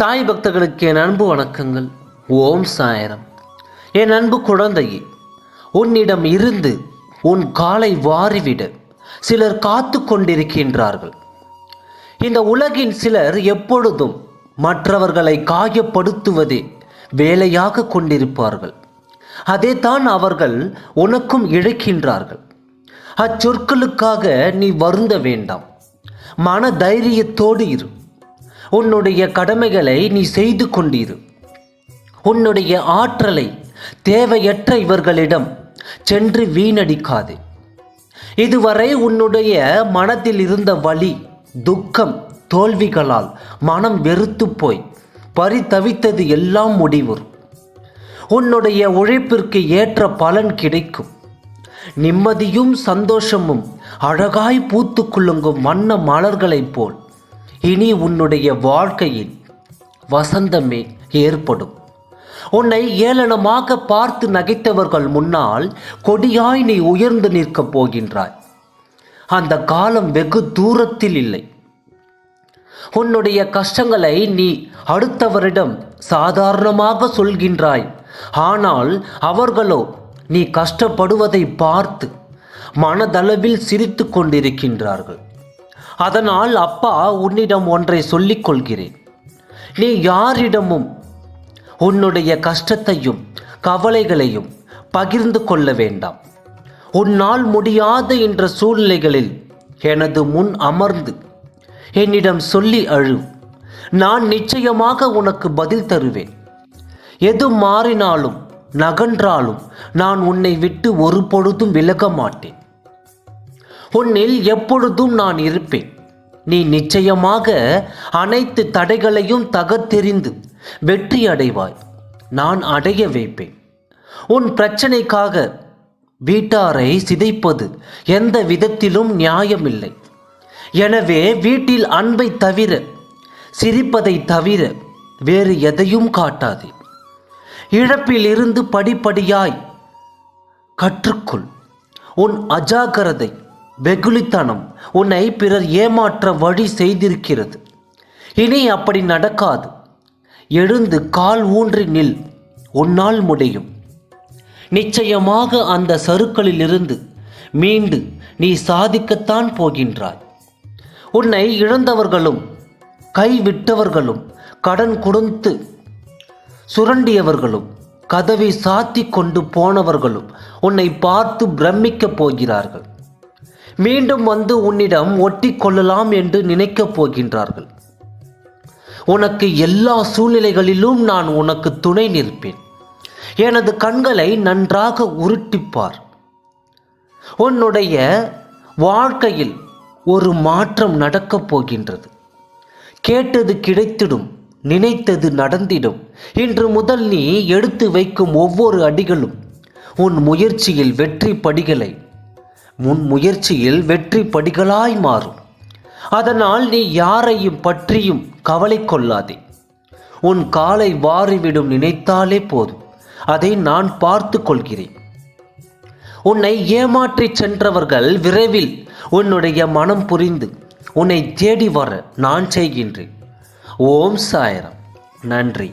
சாய் பக்தர்களுக்கு என் அன்பு வணக்கங்கள். ஓம் சாயரம். என் அன்பு குழந்தையே உன்னிடம் இருந்து உன் காலை வாரிவிட. சிலர் காத்து கொண்டிருக்கின்றார்கள். இந்த உலகின் சிலர் எப்பொழுதும் மற்றவர்களை காயப்படுத்துவதே வேலையாக கொண்டிருப்பார்கள். அதே தான் அவர்கள் உனக்கும் இழைக்கின்றார்கள். அச்சொற்களுக்காக நீ வருந்த வேண்டாம். மன தைரியத்தோடு இரு. உன்னுடைய கடமைகளை நீ செய்து கொண்டிரு. உன்னுடைய ஆற்றலை தேவையற்ற இவர்களிடம் சென்று வீணடிக்காது. இதுவரை உன்னுடைய மனத்தில் இருந்த வலி துக்கம் தோல்விகளால் மனம் வெறுத்து போய் பரிதவித்தது எல்லாம் முடிவுறும் உன்னுடைய உழைப்பிற்கு ஏற்ற பலன் கிடைக்கும். நிம்மதியும் சந்தோஷமும் அழகாய் பூத்து குலுங்கும் வண்ண மலர்களைப் போல் இனி உன்னுடைய வாழ்க்கையில் வசந்தமே ஏற்படும். உன்னை ஏளனமாக பார்த்து நகைத்தவர்கள் முன்னால் கொடியாய் நீ உயர்ந்து நிற்கப் போகின்றாய். அந்த காலம் வெகு தூரத்தில் இல்லை. உன்னுடைய கஷ்டங்களை நீ அடுத்தவரிடம் சாதாரணமாக சொல்கின்றாய். ஆனால் அவர்களோ நீ கஷ்டப்படுவதை பார்த்து மனதளவில் சிரித்து கொண்டிருக்கின்றார்கள். அதனால் அப்பா உன்னிடம் ஒன்றை சொல்லிக் கொள்கிறேன் நீ யாரிடமும் உன்னுடைய கஷ்டத்தையும் கவலைகளையும் பகிர்ந்து கொள்ள வேண்டாம். உன்னால் முடியாத என்ற சூழ்நிலைகளில் எனது முன் அமர்ந்து என்னிடம் சொல்லி அழு. நான் நிச்சயமாக உனக்கு பதில் தருவேன். எது மாறினாலும் நகன்றாலும் நான் உன்னை விட்டு ஒரு பொழுதும் விலக மாட்டேன். உன்னில் எப்பொழுதும் நான் இருப்பேன். நீ நிச்சயமாக அனைத்து தடைகளையும் தகர்த்தெறிந்து வெற்றி அடைவாய். நான் அடைய வைப்பேன். உன் பிரச்சனைக்காக வீட்டாரை சிதைப்பது எந்த விதத்திலும் நியாயமில்லை. எனவே வீட்டில் அன்பை தவிர சிரிப்பதை தவிர வேறு எதையும் காட்டாதே. இழப்பிலிருந்து படிப்படியாய் கற்றுக்கொள். உன் அஜாக்கிரதை வெகுளித்தனம். உன்னை பிறர் ஏமாற்ற வழி செய்திருக்கிறது. இனி அப்படி நடக்காது. எழுந்து கால் ஊன்றி நில். உன்னால் முடியும். நிச்சயமாக அந்த சருக்களிலிருந்து மீண்டு நீ சாதிக்கத்தான் போகின்றாய். உன்னை இழந்தவர்களும் கைவிட்டவர்களும் கடன் கொடுத்து சுரண்டியவர்களும் கதவை சாத்தி கொண்டு போனவர்களும் உன்னை பார்த்து பிரமிக்கப் போகிறார்கள். மீண்டும் வந்து உன்னிடம் ஒட்டி கொள்ளலாம் என்று நினைக்கப் போகின்றார்கள். உனக்கு எல்லா சூழ்நிலைகளிலும் நான் உனக்கு துணை நிற்பேன். எனது கண்களை நன்றாக உருட்டிப்பார். உன்னுடைய வாழ்க்கையில் ஒரு மாற்றம் நடக்கப் போகின்றது. கேட்டது கிடைத்திடும் நினைத்தது நடந்திடும். இன்று முதல் நீ எடுத்து வைக்கும் ஒவ்வொரு அடிகளும் உன் முயற்சியில் வெற்றி படிகளை உன் முயற்சியில் வெற்றி படிகளாய் மாறும். அதனால் நீ யாரையும் பற்றியும் கவலை கொள்ளாதே. உன் காலை வாரிவிடும் நினைத்தாலே போதும். அதை நான் பார்த்து கொள்கிறேன். உன்னை ஏமாற்றிச் சென்றவர்கள் விரைவில் உன்னுடைய மனம் புரிந்து உன்னை தேடி வர நான் செய்கின்றேன். ஓம் சாயரம். நன்றி.